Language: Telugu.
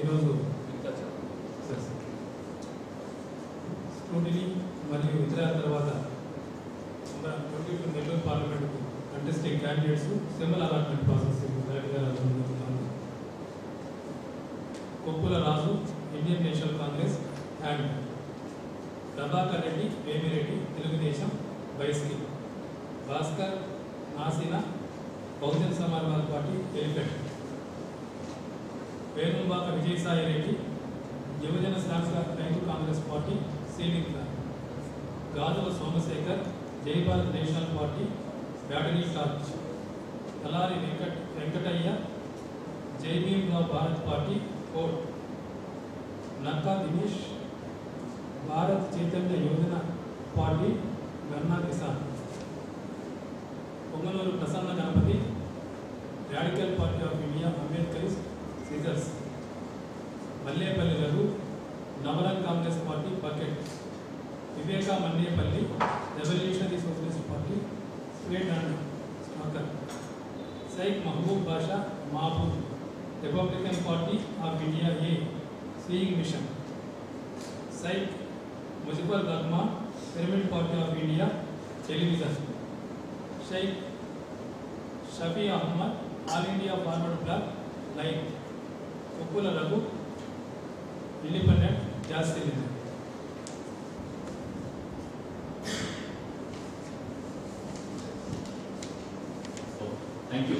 ఈరోజు స్క్రూటినీ మరియు విజయాల తర్వాత మన twenty two Nellore పార్లమెంట్కు contesting candidates symbol allotment process జరుగుతున్నాను Koppula Raju Indian National Congress and Prabhakar Reddy Vemireddy Telugu Desam YCP Bhaskar నాసిన Bahujan Samaj party elephant. Venubaka Vijayasai Reddy Yuvajana శాసన Rythu Congress party ceiling Gajula Somasekhar Jai National party battery torch Talari Venkat Venkataiah Jai Bharat party coat Nakka Dinesh Bharat Chaitanya Yuvajana party గన్నా Kisan. Ponganuru Prasanna Ganapathi radical party of India Ambedkarist scissors Mallepalli గారు నవరం Congress party bucket. Viveka Mallepalli revolutionary socialist party spade and stoker. Shaik Mahaboob Basha Mahaboob Republican party of India a sewing machine. Shaik Mujibur Rahman pyramid party of India television. Shaik Shafi Ahmed All India Forward Bloc lion ಒಕ್ಕೂಲರಲ್ಲೂ independent ಜಾಸ್ತಿ ಇದೆ ಥ್ಯಾಂಕ್ ಯು